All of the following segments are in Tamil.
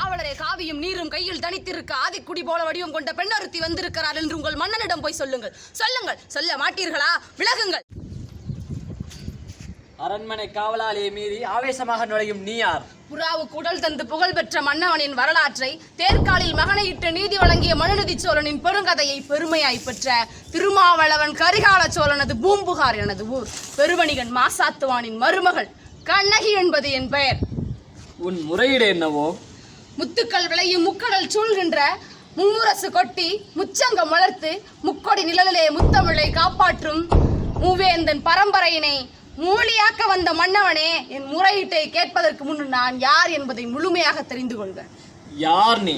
காவலரே காவியும் நீரும் கையில் தனித்திருக்க ஆதிக்குடி போல வடிவம் கொண்ட பெண்ணொருத்தி வந்திருக்கிறார் என்று உங்கள் மன்னனிடம் போய் சொல்லுங்கள். சொல்லுங்கள். சொல்ல மாட்டீர்களா? விலகுங்கள். அரண்மனை காவலாளியை மீறி ஆவேசமாக நுழையும் நீ யார்? புறாவுக்கு உடல் தந்து புகழ் பெற்ற மன்னவனின் வரலாற்றை தேர்காலில் மகனையிட்டு நீதி வழங்கிய மனுநீதி சோழனின் பெருங்கதையை பெருமையாய் பெற்ற திருமாவளவன் கரிகால சோழனது பூம்புகார் எனது ஊர். பெருவணிகன் மாசாத்துவானின் மருமகள் கண்ணகி என்பது என் பெயர். உன் முறையீடு என்னவோ? முத்துக்கள் விளையும் முக்கடல் சூழ்கின்ற மும்முரசு கொட்டி முச்சங்கம் வளர்த்து முக்கொடி நிழலிலே முத்தமிழை காப்பாற்றும் மூவேந்தன் பரம்பரையினை மூலியாக்க வந்த மன்னவனே என் முறையீட்டை கேட்பதற்கு முன் நான் யார் என்பதை முழுமையாக தெரிந்து கொள்வேன். யார் நீ?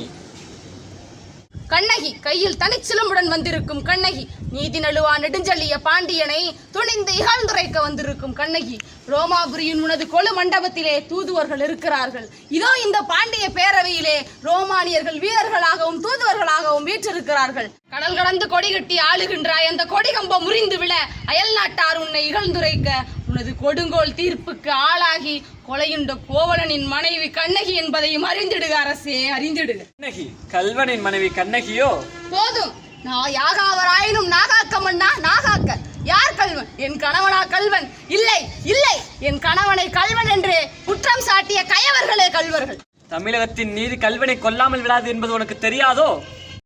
கண்ணகி கையில் தனிச்சிலம்புடன் வந்திருக்கும் கண்ணகி. நீதி நழுவா நெடுஞ்செழிய பாண்டியனை துணிந்து இகழ்ந்துரைக்க வந்திருக்கும் கண்ணகி. ரோமாபுரியின் உனது கொலு மண்டபத்திலே தூதுவர்கள் இருக்கிறார்கள். இதோ இந்த பாண்டிய பேரவையிலே ரோமானியர்கள் வீரர்களாகவும் தூதுவர்களாகவும் வீற்றிருக்கிறார்கள். கடல் கடந்து கொடி கட்டி ஆளுகின்றாய். அந்த கொடிகம்பம் முறிந்து விழ அயல் நாட்டார் உன்னை இகழ்ந்துரைக்க உனது கொடுங்கோல் தீர்ப்புக்கு ஆளாகி கொலையுண்ட கோவலனின் மனைவி கண்ணகி என்பதையும் அறிந்திடுக அரசே அறிந்திடுக. கண்ணகி கல்வனின் மனைவி கண்ணகியோ? போதும். நான் யாகாவராயினும் நாகாக்க மன்னா நாகாக்க. யார் கல்வன்? என் கணவனா கல்வன். இல்லை இல்லை. என் கணவனை கல்வன் என்று குற்றம் சாட்டிய கயவர்களே கல்வர்கள். தமிழகத்தின் நீதி கல்வனை கொல்லாமல் விடாது என்பது உனக்கு தெரியாதோ?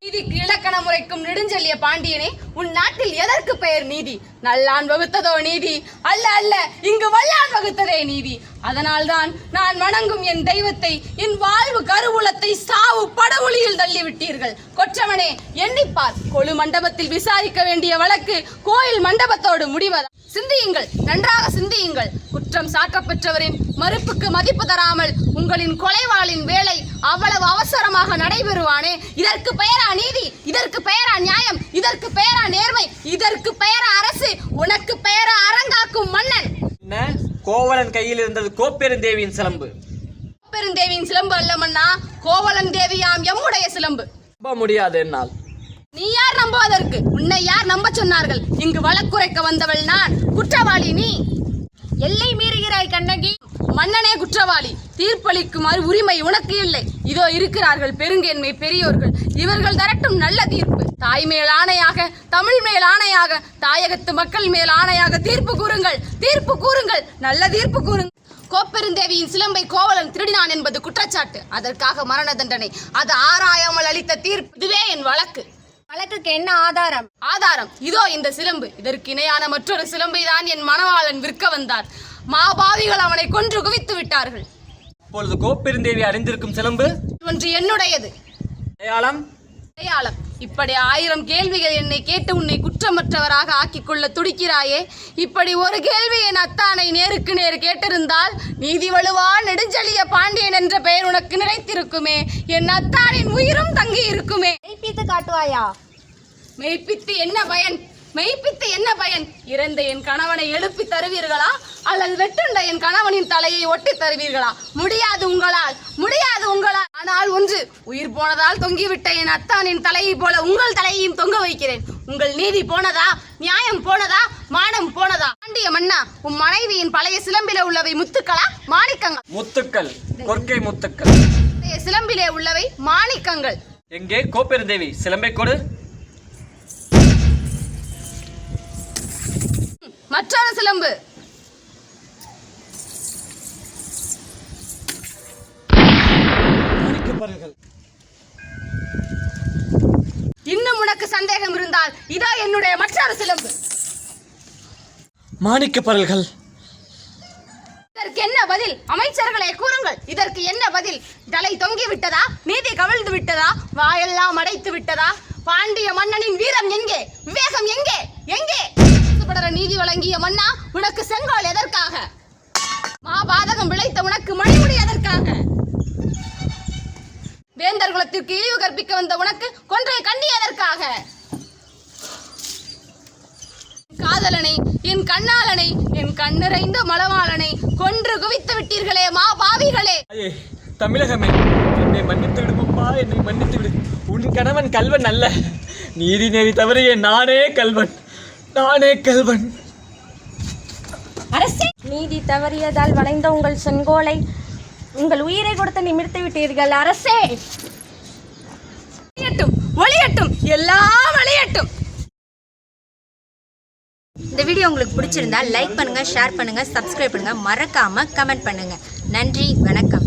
நீதிக்கு இலக்கண முறைக்கும் நெடுஞ்செல்லிய பாண்டியனே உன் நாட்டில் எதற்கு பெயர் நீதி? நல்லான் வகுத்ததோ நீதி? அல்ல அல்ல இங்கு வல்லான் வகுத்ததே நீதி. அதனால்தான் நான் வணங்கும் என் தெய்வத்தை என் வாழ்வு கருவூலத்தை சாவு படுகொலியில் தள்ளிவிட்டீர்கள். கொற்றவனே எண்ணிப்பார் கொழு மண்டபத்தில் விசாரிக்க வேண்டிய வழக்கு கோயில் மண்டபத்தோடு முடிவதா? சிந்தியுங்கள் நன்றாக சிந்தியுங்கள். குற்றம் சாட்டப்பெற்றவரின் மறுப்புக்கு மதிப்பு தராமல் உங்களின் கொலைவாளின் வேலை அவ்வளவு அவசரமாக நடைபெறுவானே? இதற்கு பெயர் நீதி இதற்கு பெயரா நியாயம் இதற்கு பெயரா நேர்மை இதற்கு பெயரா அரசு உனக்கு பெயரா அரங்காக்கும் மன்னன். என்ன? கோவலன் கையில் இருந்தது கோப்பெருந்தேவியின் சிலம்பு. பெருந்தேவியின் சிலம்பு அல்ல மன்னா கோவலன் தேவியாம் எம்முடைய சிலம்பு. நம்ப முடியாது என்னால். நீ யார் நம்புவதற்கு உன்னை யார் நம்ப சொன்னார்கள்? இங்கு வழக்குரைக்க வந்தவள் நான் குற்றவாளி நீ. எல்லை மீறுகிறாய் கண்ணகி. மன்னனே குற்றவாளி. தீர்ப்பளிக்குமாறு உரிமை உனக்கு இல்லை. இதோ இருக்கிறார்கள் பெருங்கேண்மை பெரியோர்கள். இவர்கள் தரட்டும் நல்ல தீர்ப்பு. தாய் மேல் ஆணையாக தமிழ் மேல் ஆணையாக தாயகத்து மக்கள் மேல் ஆணையாக தீர்ப்பு கூறுங்கள். தீர்ப்பு கூறுங்கள். நல்ல தீர்ப்பு கூறுங்கள். கோப்பெருந்தேவியின் சிலம்பை கோவலன் திருடினான் என்பது குற்றச்சாட்டு. அதற்காக மரண தண்டனை. அது ஆராயாமல் அளித்த தீர்ப்பு. இதுவே என் வழக்கு. வழக்குக்கு என்ன ஆதாரம்? ஆதாரம். இதோ இந்த சிலம்பு. இதற்கு இணையான மற்றொரு சிலம்பை தான் என் மணவாளன் விற்க வந்தார். மாபாவிகள் அவனை கொன்று குவித்து விட்டார்கள். இப்பொழுது கோப்பெருந்தேவி அறிந்திருக்கும் சிலம்பு? ஒன்று என்னுடையது. அடையாளம்? அடையாளம். இப்படி ஆயிரம் கேள்விகள் என்னை கேட்டு உன்னை குற்றமற்றவராக ஆக்கிக் கொள்ள துடிக்கிறாயே. இப்படி ஒரு கேள்வி என் அத்தானை நேருக்கு நேர் கேட்டிருந்தால் நீதி வலுவா நெடுஞ்செழிய பாண்டியன் என்ற பெயர் உனக்கு நிலைத்திருக்குமே. என் அத்தானின் உயிரும் தங்கி இருக்குமே மெய்ப்பித்து காட்டுவாயா? மெய்ப்பித்து என்ன பயன்? மெய்ப்பித்து என்ன பயன்? இறந்த என் கணவனை எழுப்பி தருவீர்களா? அல்லது வெட்டுண்ட என் கணவனின் தலையை ஒட்டி தருவீர்களா? முடியாது உங்களால். முடியாது உங்களால். ஆனால் ஒன்று உயிர் போனதால் தொங்கிவிட்ட என் அத்தானின் தலையை போல உங்கள் தலையையும் தொங்க வைக்கிறேன். உங்கள் நீதி போனதா? நியாயம் போனதா? மானம் போனதா? பாண்டிய மன்னா உன் மனைவியின் பழைய சிலம்பிலே உள்ளவை முத்துக்களா? மாணிக்கங்கள். முத்துக்கள் கொற்கை முத்துக்கள். சிலம்பிலே உள்ளவை மாணிக்கங்கள். எங்கே? கோப்பெருந்தேவி சிலம்பை கொடு. மற்றொரு சிலம்பு. இன்னும் உனக்கு சந்தேகம் இருந்தால் இதோ என்னுடைய மற்றொரு சிலம்பு. மாணிக்க பரல்கள் இதற்கு என்ன பதில்? அமைச்சர்களே கூறுங்கள். இதற்கு என்ன பதில்? தலை தொங்கி விட்டதா? நீதி கவிழ்ந்து விட்டதா? வாயெல்லாம் அடைத்து விட்டதா? பாண்டிய மன்னனின் வீரம் எங்கே? விவேகம் எங்கே? எங்கே? படர நீதி வழங்கிய மன்னா உனக்கு செங்கோல் எதற்காக? மாபாதகம் விளைத்த உனக்கு மணிமுடி எதற்காக? வேந்தர் குலத்திற்கு இழிவு கற்பிக்க வந்த உனக்கு கொன்றை கண்டி எதற்காக? காதலனை என் கண்ணாளனை என் கண்ணிறைந்த மலவாளனை கொன்று குவித்து விட்டீர்களே மா பாவிகளே தமிழகமே என்னை மன்னித்து விடுப்பா என்னை மன்னித்து விடு. உன் கணவன் கல்வன் அல்ல. நீதி நெறி தவறிய நானே கல்வன். நானே கல்வன். அரசே நீதி தவறியதால் வளைந்த உங்கள் செங்கோலை உங்கள் உயிரை கொடுத்து நிமிர்த்து விட்டீர்கள். அரசே! ஒளியட்டும் ஒளியட்டும் எல்லாம் அழியட்டும் இந்த வீடியோ உங்களுக்கு பிடிச்சிருந்தா லைக் பண்ணுங்க ஷேர் பண்ணுங்க சப்ஸ்கிரைப் பண்ணுங்க. மறக்காம கமெண்ட் பண்ணுங்க. நன்றி வணக்கம்.